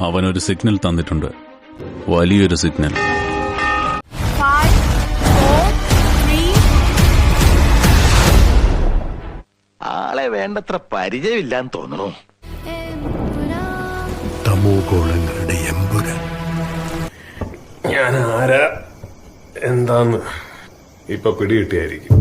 അവനൊരു സിഗ്നൽ തന്നിട്ടുണ്ട്. വലിയൊരു സിഗ്നൽ. ആളെ വേണ്ടത്ര പരിചയമില്ലാന്ന് തോന്നുന്നു. തമോഗോളങ്ങളുടെ എമ്പുര ഞാൻ ആരാ എന്താന്ന്? ഇപ്പൊ പിടികിട്ടിയായിരിക്കും.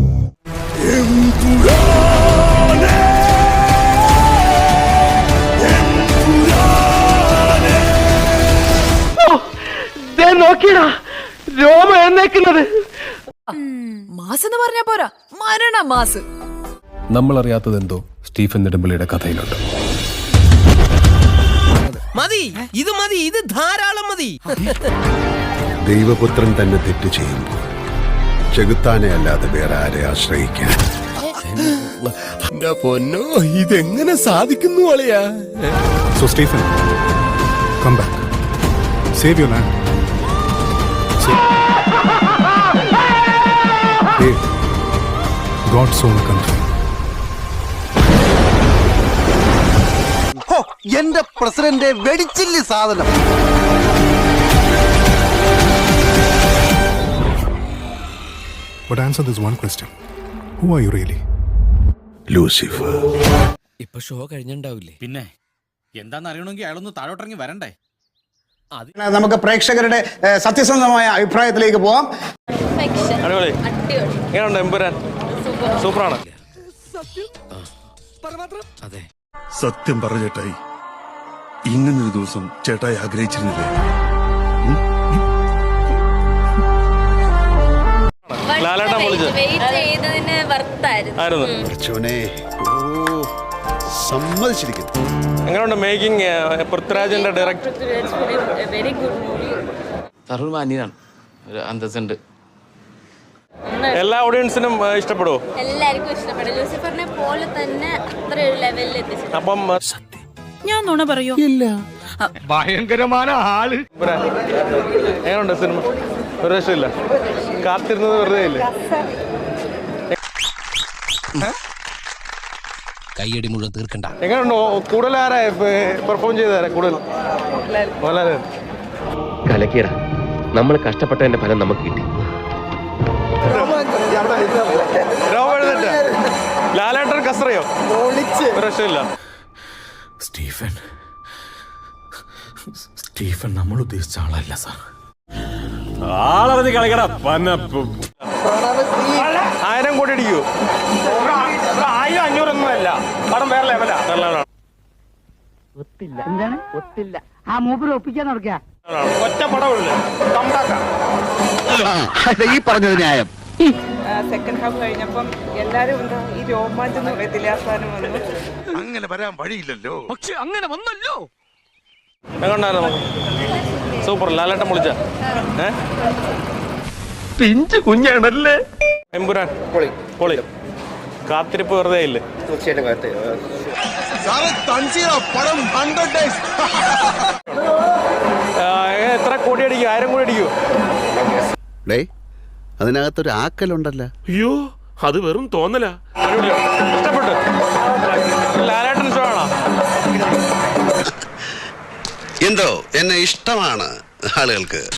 നോക്കിയടാ രോമ എന്നേക്കുന്നത്. മാസ് എന്ന് പറഞ്ഞാ പോരാ. മരണ മാസ്. നമ്മൾ അറിയാത്തതെന്തോ സ്റ്റീഫൻ നെടുമ്പള്ളിയുടെ കഥയിലുണ്ട്. മതി ഇത് മതി ഇത് ധാരാളം മതി. ദൈവപുത്രൻ തന്നെ തെറ്റ് ചെയ്യുമ്പോൾ ചെകുത്താനെ അല്ലാതെ വേറെ ആരെ ആശ്രയിക്കാൻ. പൊന്നോ ഇതെങ്ങനെ സാധിക്കുന്നു അളിയാ? So Stephen come back save you land. Save. Hey, God's own എന്റെ പ്രസിഡന്റ് വെടിച്ചില്ല സാധനം. But answer this one question. Who are you really? Lucifer ഇപ്പൊ ഷോ കഴിഞ്ഞിണ്ടാവില്ലേ? പിന്നെ എന്താണെന്ന് അറിയണമെങ്കിൽ അയാളൊന്ന് താഴോട്ടിറങ്ങി വരണ്ടേ? നമുക്ക് പ്രേക്ഷകരുടെ സത്യസന്ധമായ അഭിപ്രായത്തിലേക്ക് പോവാം. അടിപൊളി. എങ്ങനെയുണ്ട് എമ്പുരാൻ? സൂപ്പറാണ് അതെ. സത്യം പറഞ്ഞ ചേട്ടായി ഇങ്ങനൊരു ദിവസം ചേട്ടായി ആഗ്രഹിച്ചിരുന്നില്ലേ? ലാലേട്ടൻ പൊളിച്ച് ചെയ്തതിന് വർത്തായിരുന്നു ആയിരുന്നു. അർച്ചോനെ ഓ സമ്മതിച്ചിരിക്കുന്നു. എങ്ങനെയുണ്ട് മേക്കിംഗ്? പൃഥ്വിരാജിന്റെ director very good movie Tarun മാന്യനാണ്. ഒരു അന്തസ്സുണ്ട്. എല്ലാ ഓഡിയൻസിനും ഇഷ്ടപ്പെടുമോ ഇഷ്ടപ്പെടുവോ? എല്ലാവർക്കും ലൂസിഫറിനെ പോലെ തന്നെ അത്ര ഒരു ലെവലിൽ എത്തിച്ചു അപ്പം ഞാൻ നുണ പറയൂ? ആൾ. എങ്ങനെയുണ്ട് സിനിമ? ഒരു രക്ഷയില്ല. കാത്തിരുന്നത് വെറുതെ ഇല്ലേ? കൈയടി മുഴുവൻ തീർക്കണ്ട. എങ്ങനെയുണ്ട്? ഓ- കൂടുതൽ ആരാ പെർഫോം ചെയ്താരാ കൂടുതൽ? മോഹൻലാൽ കലക്കീട നമ്മൾ കഷ്ടപ്പെട്ടതിന്റെ ഫലം നമുക്ക് കിട്ടി. ലാലേട്ടൻ കസറിയോ? പ്രശ്നമില്ല സ്റ്റീഫൻ. സ്റ്റീഫൻ നമ്മൾ ഉദ്ദേശിച്ച ആളല്ല സാർ. ആളറിഞ്ഞ് കളിക്കട. പന്ന ആയിരം കോടി അടിക്കൂ. ആയിരം അഞ്ഞൂറൊന്നും അല്ല പടം വേറെ ലെവലാ. നല്ലതാണ് എന്താണ്? ഒത്തില്ല. ആ മൂപ്പര് ഒപ്പിക്കാൻ നടക്കുക ഒറ്റ കമ്പാക്കാം ഈ പറഞ്ഞത് ന്യായം. സെക്കൻഡ് ഹാഫ് കഴിഞ്ഞപ്പം എല്ലാരും എന്താ ഈ രോമാഞ്ചം എന്ന് പറയത്തില്ല വന്നു. അങ്ങനെ വരാൻ വഴിയില്ലല്ലോ. പക്ഷെ അങ്ങനെ വന്നല്ലോ. സൂപ്പർ ലാലേട്ടൻ പൊളിച്ച ഏഹ് പിഞ്ചു കുഞ്ഞാണല്ലേ? എമ്പുരാൻ. പൊളി. പൊളി. കാത്തിരിപ്പ് വെറുതെ ഇല്ലേ? തീർച്ചയായിട്ടും എത്ര കോടി അടിക്കും? ആയിരം കോടി അടിക്കൂ ഡേ അതിനകത്തൊരു ആക്കലുണ്ടല്ലോ. അയ്യോ അത് വെറും തോന്നലാ. ഇഷ്ടപ്പെട്ടു. ലാലേട്ടൻ ഷോ ആണോ? എന്തോ എന്നെ ഇഷ്ടമാണ് ആളുകൾക്ക്.